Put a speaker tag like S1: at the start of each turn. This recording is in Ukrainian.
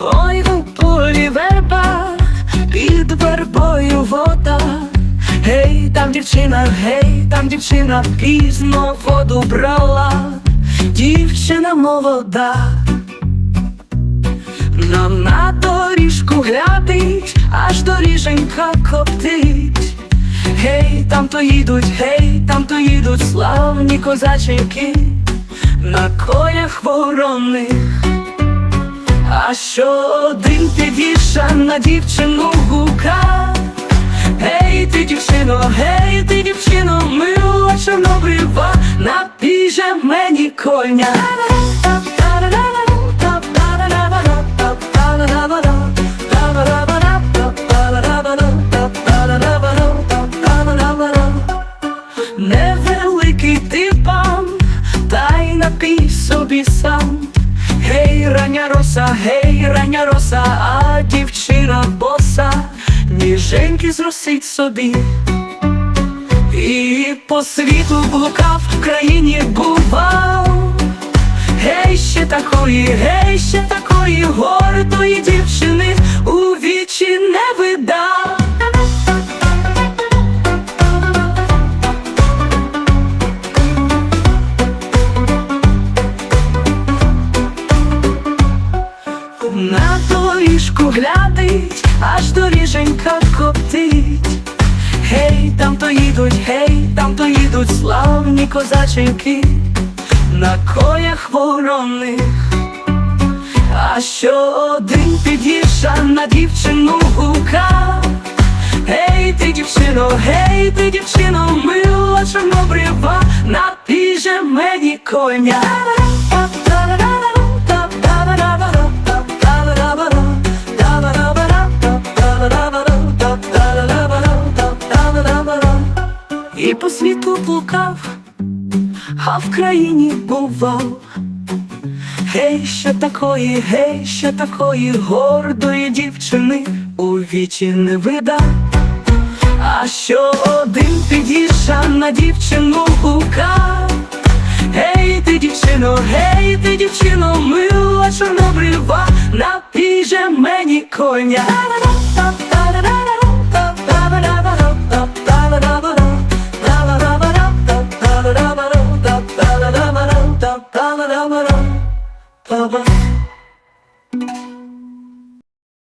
S1: Ой, у полі верба, під вербою вода. Гей, там дівчина, гей, там дівчина пізно воду брала, дівчина молода. Нам на доріжку глядить, аж доріженька коптить. Гей, там то їдуть, гей, там то їдуть славні козаченьки на конях вороних. А що один підвіша на дівчину гука? Гей, ти дівчино, гей, ти дівчино, мила чорнобрива, напіже мені коня. Собі сам. Гей, рання роса, гей, рання роса, а дівчина боса, ніженьки зросить собі. І по світу блукав, в країні бував. Гей, ще такої, гей, ще такої гордої дівчини у вічі не видав. На доріжку глядить, аж доріженька коптить. Гей, там то їдуть, гей, там то їдуть славні козаченьки на конях вороних. А що один під'їжджа на дівчину гука. Гей, ти дівчино, гей, ти дівчино, мила чорнобрива, напіже мені коня. Світу а в країні бував. Гей, що такої, гей, що такої гордої дівчини у вічі не видав. А що один під'їжджа на дівчину гука. Гей, ти дівчино, гей, ти дівчино, мила чорнобрива, напіже мені коня. ba ba ba ba